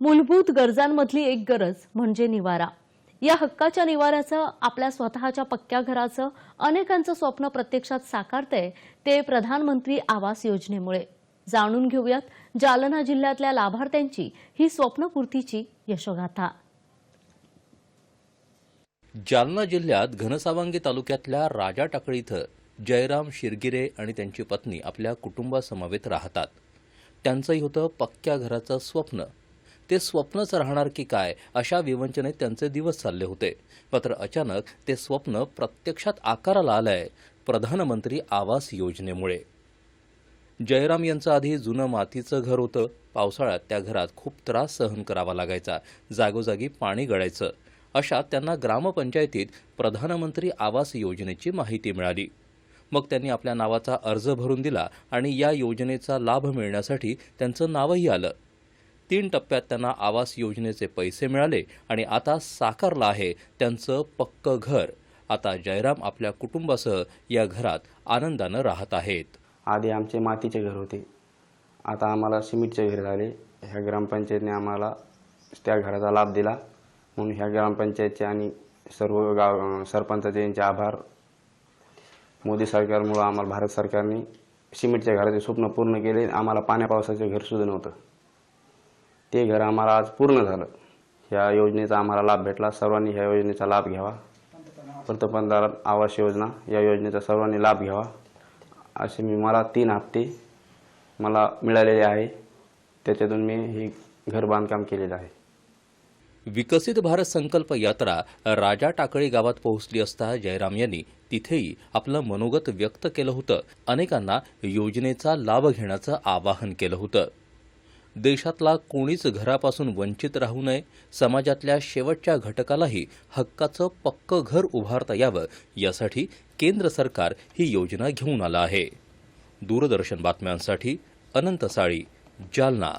मूलभूत गरजांमधली एक गरज म्हणजे निवारा. या हक्काच्या निवाऱ्याचं आपल्या स्वतःच्या पक्क्या घराचं अनेकांचं स्वप्न प्रत्यक्षात साकारतंय ते प्रधानमंत्री आवास योजनेमुळे. जाणून घेऊयात जालना जिल्ह्यातल्या लाभार्थ्यांची ही स्वप्नपूर्तीची यशोगाथा. जालना जिल्ह्यात घनसावंगी तालुक्यातल्या राजा टाकळी इथं जयराम शिरगिरे आणि त्यांची पत्नी आपल्या कुटुंबासमवेत राहतात. त्यांचंही होतं पक्क्या घराचं स्वप्न. ते स्वप्नच राहणार की काय अशा विवंचनेत त्यांचे दिवस चालले होते. मात्र अचानक ते स्वप्न प्रत्यक्षात आकाराला आलंय प्रधानमंत्री आवास योजनेमुळे. जयराम यांचं आधी जुनं मातीचं घर होतं. पावसाळ्यात त्या घरात खूप त्रास सहन करावा लागायचा. जागोजागी पाणी गळायचं. अशा त्यांना ग्रामपंचायतीत प्रधानमंत्री आवास योजनेची माहिती मिळाली. मग त्यांनी आपल्या नावाचा अर्ज भरून दिला आणि या योजनेचा लाभ मिळण्यासाठी त्यांचं नावही आलं. तीन टप्प्यात त्यांना आवास योजनेचे पैसे मिळाले आणि आता साकारलं आहे त्यांचं पक्कं घर. आता जयराम आपल्या कुटुंबासह या घरात आनंदानं राहत आहेत. आधी आमचे मातीचे घर होते. आता आम्हाला सिमेंटचे घर झाले. ह्या ग्रामपंचायतने आम्हाला त्या घराचा लाभ दिला. म्हणून ह्या ग्रामपंचायतचे आणि सर्व गाव सरपंचाचे यांचे आभार. मोदी सरकारमुळं आम्हाला भारत सरकारने सिमेंटच्या घराचे स्वप्न पूर्ण केले. आम्हाला पाण्या पावसाचे घरसुद्धा नव्हतं. ते घर आम्हाला आज पूर्ण झालं. ह्या योजनेचा आम्हाला लाभ भेटला. सर्वांनी ह्या योजनेचा लाभ घ्यावा. पंतप्रधान आवास योजना या योजनेचा सर्वांनी लाभ घ्यावा. असे मी मला तीन हप्ते मला मिळालेले आहे. त्याच्यातून मी हे घर बांधकाम केलेलं आहे. विकसित भारत संकल्प यात्रा राजा टाकळी गावात पोहोचली असता जयराम यांनी तिथेही आपलं मनोगत व्यक्त केलं होतं. अनेकांना योजनेचा लाभ घेण्याचं आवाहन केलं होतं. देशातला कोणीच घरापासून वंचित राहू नये समाजातल्या शेवटच्या घटकालाही हक्काचं पक्कं घर उभारता यावं यासाठी केंद्र सरकार ही योजना घेऊन आलं आहे. दूरदर्शन बातम्यांसाठी अनंत साळी जालना.